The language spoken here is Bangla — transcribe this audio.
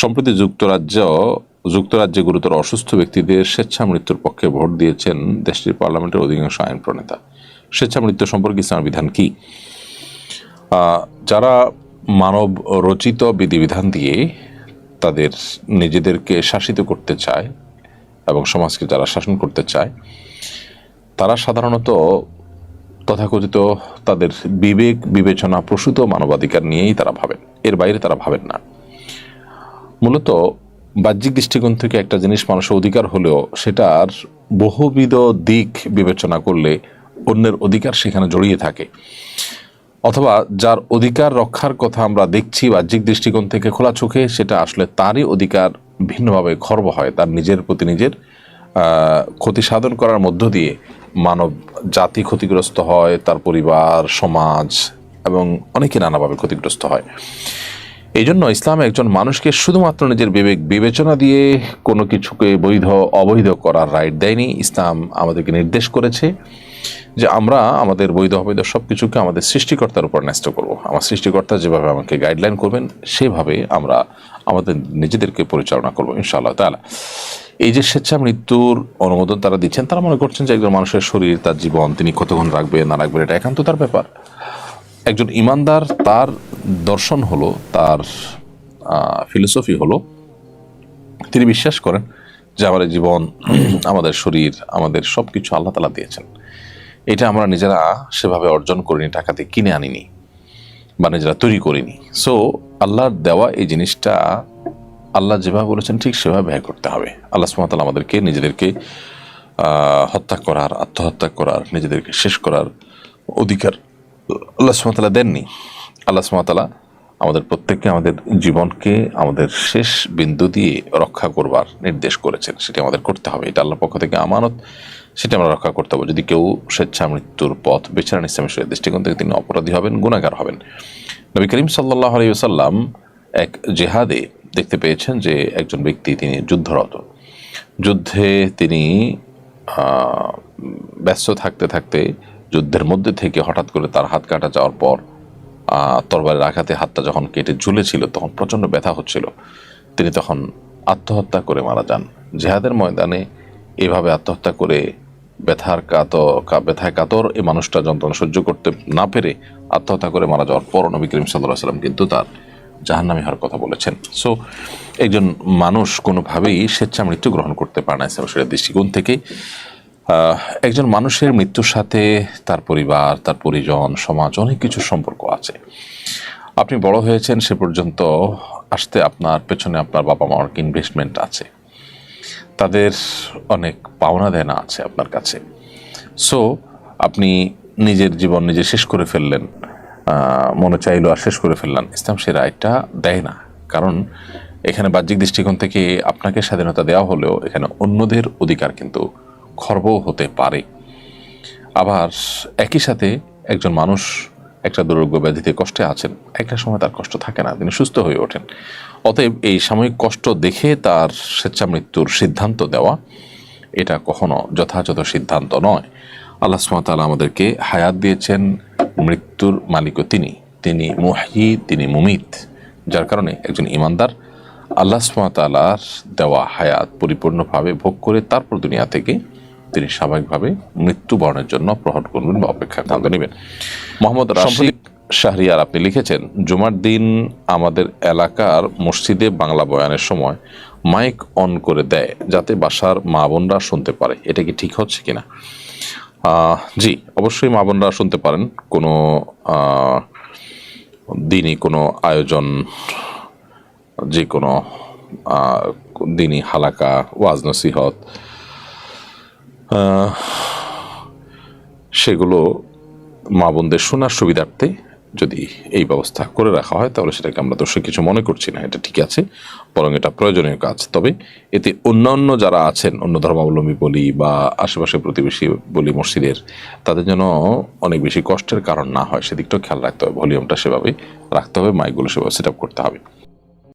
সম্প্রতি যুক্তরাজ্য, যুক্তরাজ্যে গুরুতর অসুস্থ ব্যক্তিদের স্বেচ্ছা মৃত্যুর পক্ষে ভোট দিয়েছেন দেশটির পার্লামেন্টের অধিকাংশ আইন প্রণেতা। স্বেচ্ছা মৃত্যু সম্পর্কে ইসলামের বিধান কি? যারা মানব রচিত বিধিবিধান দিয়ে তাদের নিজেদেরকে শাসিত করতে চায় এবং সমাজকে যারা শাসন করতে চায়, তারা সাধারণত তথাকথিত তাদের বিবেক বিবেচনা প্রসূত মানবাধিকার নিয়েই তারা ভাবেন। এর বাইরে তারা ভাবেন না। মূলত বাহ্যিক দৃষ্টিকোণ থেকে একটা জিনিস মানুষের অধিকার হলেও সেটার বহুবিধ দিক বিবেচনা করলে অন্যের অধিকার সেখানে জড়িয়ে থাকে। অথবা যার অধিকার রক্ষার কথা আমরা দেখছি বাহ্যিক দৃষ্টিকোণ থেকে খোলা চোখে, সেটা আসলে তারই অধিকার ভিন্নভাবে খর্ব হয়। তার নিজের প্রতি নিজের ক্ষতি সাধন করার মধ্য দিয়ে মানব জাতি ক্ষতিগ্রস্ত হয়, তার পরিবার, সমাজ এবং অনেকে নানাভাবে ক্ষতিগ্রস্ত হয়। এই জন্য ইসলাম একজন মানুষকে শুধুমাত্র নিজের বিবেক বিবেচনা দিয়ে কোনো কিছুকে বৈধ, অবৈধ করার রাইট দেয়নি। ইসলাম আমাদেরকে নির্দেশ করেছে যে আমরা আমাদের বৈধ, অবৈধ সব কিছুকে আমাদের সৃষ্টিকর্তার উপর ন্যস্ত করব। আমার সৃষ্টিকর্তা যেভাবে আমাকে গাইডলাইন করবেন, সেভাবে আমরা আমাদের নিজেদেরকে পরিচালনা করব ইনশাআল্লাহ তালা এই যে স্বেচ্ছা মৃত্যুর অনুমোদন তারা দিচ্ছেন, তারা মনে করছেন যে একজন মানুষের শরীর, তার জীবন, তিনি কতক্ষণ রাখবে, না রাখবেন এটা একান্ত তার ব্যাপার। একজন ইমানদার তার দর্শন হলো, তার ফিলোসফি হলো, তিনি বিশ্বাস করেন যে আমাদের জীবন, আমাদের শরীর, আমাদের সব কিছু আল্লাহ তালা দিয়েছেন। এটা আমরা নিজেরা সেভাবে অর্জন করিনি টাকা দিয়ে কিনে আনিনি বা নিজেরা তৈরি করিনি। সো আল্লাহর দেওয়া এই জিনিসটা, আল্লাহ যেভাবে বলেছেন ঠিক সেভাবে ব্যয় করতে হবে। আল্লাহ সুমতাল আমাদেরকে নিজেদেরকে হত্যা করার, আত্মহত্যা করার, নিজেদেরকে শেষ করার অধিকার আল্লাহ সুমতালা দেননি। আল্লাহ সুমতালা আমাদের প্রত্যেককে আমাদের জীবনকে আমাদের শেষ বিন্দু দিয়ে রক্ষা করবার নির্দেশ করেছেন। সেটি আমাদের করতে হবে। এটা আল্লাহর পক্ষ থেকে আমানত, সেটা আমরা রক্ষা করতে হবে। যদি কেউ স্বেচ্ছা মৃত্যুর পথ বেছে নেন ইসলামের দৃষ্টিকোণ থেকে, তিনি অপরাধী হবেন গুণাগার হবেন। নবী করিম সাল্লাহ আলাইসাল্লাম এক জেহাদে দেখতে পেয়েছেন যে একজন ব্যক্তি তিনি যুদ্ধরত। যুদ্ধে তিনি ব্যস্ত থাকতে থাকতে যুদ্ধের মধ্যে থেকে হঠাৎ করে তার হাত কাটা যাওয়ার পর তরবারের আঘাতে হাতটা যখন কেটে ঝুলেছিল, তখন প্রচণ্ড ব্যথা হচ্ছিল। তিনি তখন আত্মহত্যা করে মারা যান। জেহাদের ময়দানে এভাবে আত্মহত্যা করে ব্যথার কাত ব্যথায় কাতর এই মানুষটা যন্ত্রণা সহ্য করতে না পেরে আত্মহত্যা করে মারা যাওয়ার পর নবী করিম সাল্লাহ সাল্লাম কিন্তু তার জাহান্নামী হওয়ার কথা বলেছেন। সো একজন মানুষ কোনোভাবেই স্বেচ্ছা মৃত্যু গ্রহণ করতে পারে না শরীয়তের দৃষ্টিকোণ থেকে। একজন মানুষের মৃত্যুর সাথে তার পরিবার, তার পরিজন, সমাজ অনেক কিছু সম্পর্ক আছে। আপনি বড় হয়েছেন সে পর্যন্ত আসতে আপনার পেছনে আপনার বাবা মার ইনভেস্টমেন্ট আছে। তাদের অনেক পাওনা দেনা আছে আপনার কাছে। সো আপনি নিজের জীবন নিজে শেষ করে ফেললেন। মনে চাইলো আর শেষ করে ফেললেন ইসলাম সে রায়টা দেয় না। কারণ এখানে বাহ্যিক দৃষ্টিকোণ থেকে আপনাকে স্বাধীনতা দেওয়া হলেও এখানে অন্যদের অধিকার কিন্তু খর্ব হতে পারে। আবার একই সাথে একজন মানুষ একটা দুর্যোগ ব্যাধিতে কষ্টে আছেন, একটা সময় তার কষ্ট থাকে না, তিনি সুস্থ হয়ে ওঠেন। অতএব এই সাময়িক কষ্ট দেখে তার স্বেচ্ছা মৃত্যুর সিদ্ধান্ত দেওয়া, এটা কখনো যথাযথ সিদ্ধান্ত নয়। আল্লাহ সুমতাল আমাদেরকে হায়াত দিয়েছেন, মৃত্যুর মালিকও তিনি তিনি মুহি তিনি মুমিত, যার কারণে একজন ইমানদার আল্লাহ সুমতালার দেওয়া হায়াত পরিপূর্ণভাবে ভোগ করে তারপর দুনিয়া থেকে তিনি স্বাভাবিকভাবে মৃত্যুবরণের জন্য প্রহট করবেন বা অপেক্ষা সিদ্ধান্ত নেবেন। মোহাম্মদ রাশিদ শাহরিয়ার আপনি লিখেছেন জুমার দিন আমাদের এলাকার মসজিদে বাংলা বয়ানের সময় মাইক অন করে দেয় যাতে বাসার মা বোনরা শুনতে পারে। এটা কি ঠিক হচ্ছে কিনা? জি অবশ্যই মা বোনরা শুনতে পারেন। কোনো দিনই কোনো আয়োজন যে কোনো আহ, দিনই হালাকা ওয়াজ নসিহত সেগুলো মা বোনদের শোনার সুবিধার্থে যদি এই ব্যবস্থা করে রাখা হয়, তাহলে সেটাকে আমরা দোষে কিছু মনে করছি না, এটা ঠিক আছে, বরং এটা প্রয়োজনীয় কাজ। তবে এতে অন্যান্য যারা আছেন, অন্য ধর্মাবলম্বী বলি বা আশেপাশে প্রতিবেশী বলি মসজিদের, তাদের জন্য অনেক বেশি কষ্টের কারণ না হয়। সেদিকটাও খেয়াল রাখতে হবে, ভলিউমটা সেভাবে রাখতে হবে, মাইকগুলো সেভাবে সেট করতে হবে।